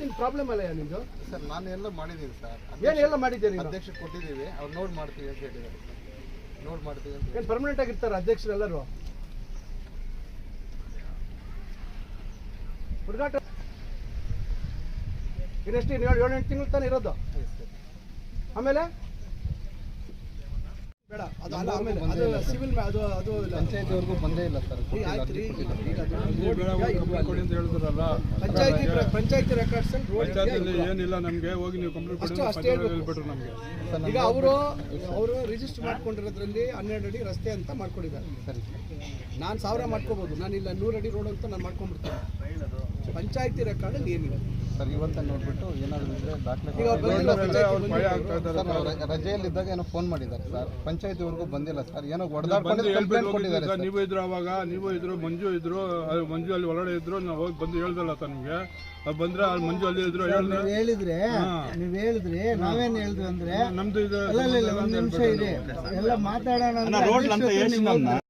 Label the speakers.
Speaker 1: ನಿನ್ ಪ್ರಾಬ್ಲಮ್ ಅಲ್ಲ ನಿಮ್ದು
Speaker 2: ಸರ್ ನಾನು ಎಲ್ಲ ಮಾಡಿದ್ದೀನಿ ಸರ್.
Speaker 1: ಏನ್ ಎಲ್ಲ ಮಾಡಿದ್ದೀನಿ
Speaker 2: ಅಧ್ಯಕ್ಷ ಕೊಟ್ಟಿದ್ದೀವಿ. ಅವ್ರು ನೋಡ್ ಮಾಡ್ತೀವಿ ಅಂತ ಹೇಳಿದ್ದಾರೆ. ನೋಡ್ ಮಾಡ್ತೀವಿ ಅಂತ
Speaker 1: ಏನ್ ಪರ್ಮನೆಂಟ್ ಆಗಿರ್ತಾರೆ ಅಧ್ಯಕ್ಷರೆಲ್ಲರೂ? ಹುಡುಗಾಟ ಇನ್ನೆಷ್ಟು ಏಳು ಏಳು ಎಂಟು ತಿಂಗಳು ತಾನೇ ಇರೋದು? ಆಮೇಲೆ? ಬೇಡ ಅದು ಅಲ್ಲ ಆಮೇಲೆ ಅದು ಸಿವಿಲ್ ಅದು ಅದು
Speaker 2: ಪಂಚಾಯತಿವರೆಗೂ ಬಂದೇ ಇಲ್ಲ ಸರ್
Speaker 1: ಪಂಚಾಯತಿ ಪಂಚಾಯತಿ ರೆಕಾರ್ಡ್ಸ್
Speaker 3: ಪಂಚಾಯತಿಯಲ್ಲಿ ಏನಿಲ್ಲ ನಮಗೆ ಹೋಗಿ ನೀವು ಕಂಪ್ಲೇಂಟ್ ಕೊಡಿ ಅಂತ
Speaker 1: ಅಷ್ಟೇ
Speaker 3: ಹೇಳ್ಬಿಟ್ರು ನಮಗೆ.
Speaker 1: ಈಗ ಅವರು ಅವರು ರಿಜಿಸ್ಟರ್ ಮಾಡ್ಕೊಂಡಿರೋದ್ರಲ್ಲಿ ಹನ್ನೆರಡು ಅಡಿ ರಸ್ತೆ ಅಂತ ಮಾಡ್ಕೊಂಡಿದ್ದಾರೆ. ನಾನು ಸಾವಿರ ಮಾಡ್ಕೋಬೋದು. ನಾನು ಇಲ್ಲ ನೂರು ಅಡಿ ರೋಡ್ ಅಂತ ನಾನು ಮಾಡ್ಕೊಂಡ್ಬಿಡ್ತೀನಿ. ಪಂಚಾಯತಿ ರೆಕಾರ್ಡಲ್ಲಿ ಏನಿಲ್ಲ
Speaker 2: ಸರ್ ಇವತ್ತೇ ನೋಡ್ಬಿಟ್ಟು ಏನಾದ್ರು ಇದ್ರೆ ದಾಖಲೆ
Speaker 1: ಈಗ ಅವ್ರು ಬಂದಿಲ್ಲ
Speaker 3: ಮೇಲೆ
Speaker 1: ಪಂಚಾಯತಿ
Speaker 3: ಅವ್ರು ಭಯ ಆಗ್ತಾ ಇದ್ದಾರೆ
Speaker 2: ಸರ್ ನಾವು ರ- ರಜೆಯಲ್ಲಿದ್ದಾಗ ಏನೋ ಫೋನ್ ಮಾಡಿದ್ದಾರೆ ಸರ್. ಪಂಚಾಯತಿವರೆಗೂ ಬಂದಿಲ್ಲ ಸರ್. ಏನೋ ಹೊಡೆದಾಡ್ಕೊಂಡು
Speaker 3: ನೀವು ಇದ್ರು ಅವಾಗ ನೀವು ಇದ್ರು ಮಂಜು ಇದ್ರು ಮಂಜು ಅಲ್ಲಿ ಒಳಗಡೆ ಇದ್ರು ನಾವು ಹೋಗಿ ಬಂದು ಹೇಳ್ದಲ್ಲ ತ ನಿಮಗೆ. ಬಂದ್ರೆ ಅಲ್ಲಿ ಮಂಜು ಅಲ್ಲಿ ಇದ್ರು ಹೇಳಿದ್ರೆ
Speaker 4: ನೀವ್ ಹೇಳಿದ್ರೆ ನೀವ್ ಹೇಳಿದ್ರಿ ನಾವೇನ್ ಹೇಳಿದ್ವಿ ಅಂದ್ರೆ
Speaker 3: ನಮ್ದು ಇದು
Speaker 4: ಒಂದ್ ನಿಮಿಷ ಇದೆ ಎಲ್ಲ ಮಾತಾಡೋಣ